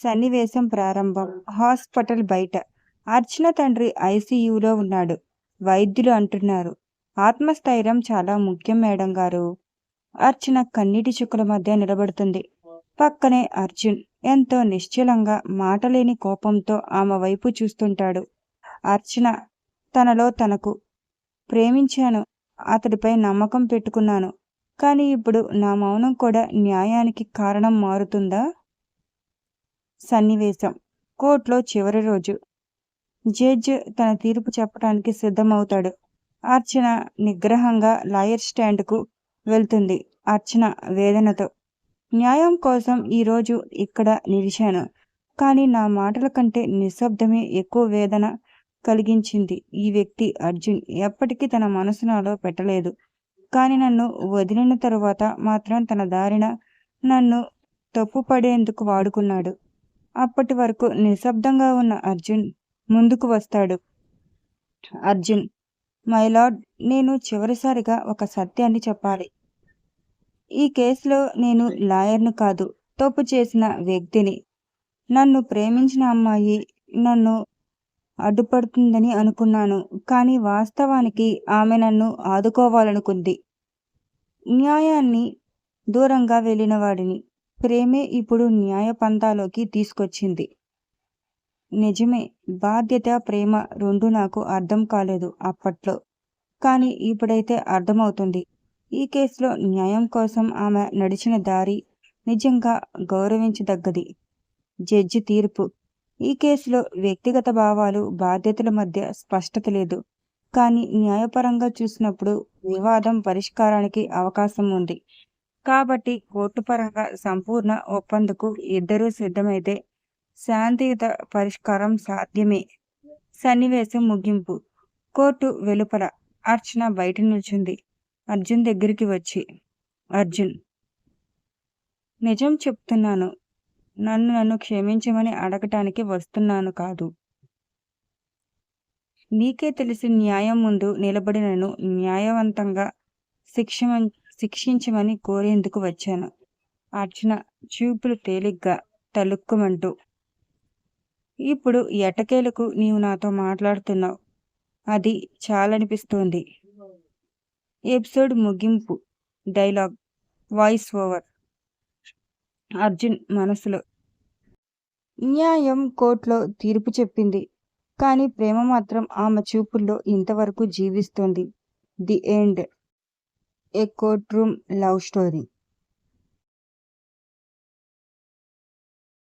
సన్నివేశం ప్రారంభం. హాస్పిటల్ బయట. అర్చన తండ్రి ఐసీయూలో ఉన్నాడు. వైద్యులు అంటున్నారు. ఆత్మస్థైర్యం చాలా ముఖ్యం మేడం గారు. అర్చన కన్నీటి చుక్కల మధ్య నిలబడుతుంది. పక్కనే అర్జున్ ఎంతో నిశ్చలంగా మాటలేని కోపంతో ఆమె వైపు చూస్తుంటాడు. అర్చన తనలో తనకు ప్రేమించాను. అతడిపై నమ్మకం పెట్టుకున్నాను. కానీ ఇప్పుడు నా మౌనం కూడా న్యాయానికి కారణం మారుతుందా? సన్నివేశం. కోర్టులో చివరి రోజు. జడ్జ్ తన తీర్పు చెప్పడానికి సిద్ధమవుతాడు. అర్చన నిగ్రహంగా లాయర్ స్టాండ్కు వెళ్తుంది అర్చన వేదనతో. న్యాయం కోసం ఈరోజు ఇక్కడ నిలిచాను. కానీ నా మాటల కంటే నిశ్శబ్దమే ఎక్కువ వేదన కలిగించింది ఈ వ్యక్తి అర్జున్. ఎప్పటికీ తన మనసు నాలో పెట్టలేదు. కానీ నన్ను వదిలిన తరువాత మాత్రం తన దారిన నన్ను తప్పుపడేందుకు వాడుకున్నాడు. అప్పటి వరకు నిశ్శబ్దంగా ఉన్న అర్జున్ ముందుకు వస్తాడు. అర్జున్ మై లార్డ్ నేను చివరిసారిగా ఒక సత్యాన్ని చెప్పాలి. ఈ కేసులో నేను లాయర్ను కాదు తప్పు చేసిన వ్యక్తిని. నన్ను ప్రేమించిన అమ్మాయి నన్ను అడ్డుపడుతుందని అనుకున్నాను కానీ వాస్తవానికి ఆమె నన్ను ఆదుకోవాలనుకుంది. న్యాయాన్ని దూరంగా వెళ్ళిన వాడిని. ప్రేమే ఇప్పుడు న్యాయ పంతాలోకి తీసుకొచ్చింది. నిజమే బాధ్యత ప్రేమ రెండు నాకు అర్థం కాలేదు అప్పట్లో. కానీ ఇప్పుడైతే అర్థమవుతుంది. ఈ కేసులో న్యాయం కోసం ఆమె నడిచిన దారి నిజంగా గౌరవించదగ్గది. జడ్జి తీర్పు. ఈ కేసులో వ్యక్తిగత భావాలు బాధ్యతల మధ్య స్పష్టత లేదు. కానీ న్యాయపరంగా చూసినప్పుడు వివాదం పరిష్కారానికి అవకాశం ఉంది. కాబట్టి కోర్టుపరంగా సంపూర్ణ ఒప్పందకు ఇద్దరూ సిద్ధమైతే శాంతియుత పరిష్కారం సాధ్యమే. సన్నివేశం ముగింపు. కోర్టు వెలుపల అర్చన బయట నిల్చుంది. అర్జున్ దగ్గరికి వచ్చి అర్జున్ నిజం చెప్తున్నాను. నన్ను నన్ను క్షమించమని అడగటానికి వస్తున్నాను కాదు. నీకే తెలిసి న్యాయం ముందు నిలబడి నన్ను న్యాయవంతంగా శిక్ష శిక్షించమని కోరేందుకు వచ్చాను. అర్చన చూపులు తేలిగ్గా తలుక్కుమంటూ ఇప్పుడు ఎటకేలకు నీవు నాతో మాట్లాడుతున్నావు. అది చాలనిపిస్తోంది. ఎపిసోడ్ ముగింపు డైలాగ్ వాయిస్ ఓవర్. అర్జున్ మనసులో న్యాయం కోర్టులో తీర్పు చెప్పింది. కానీ ప్రేమ మాత్రం ఆమె చూపుల్లో ఇంతవరకు జీవిస్తోంది. The end. A Courtroom Love Story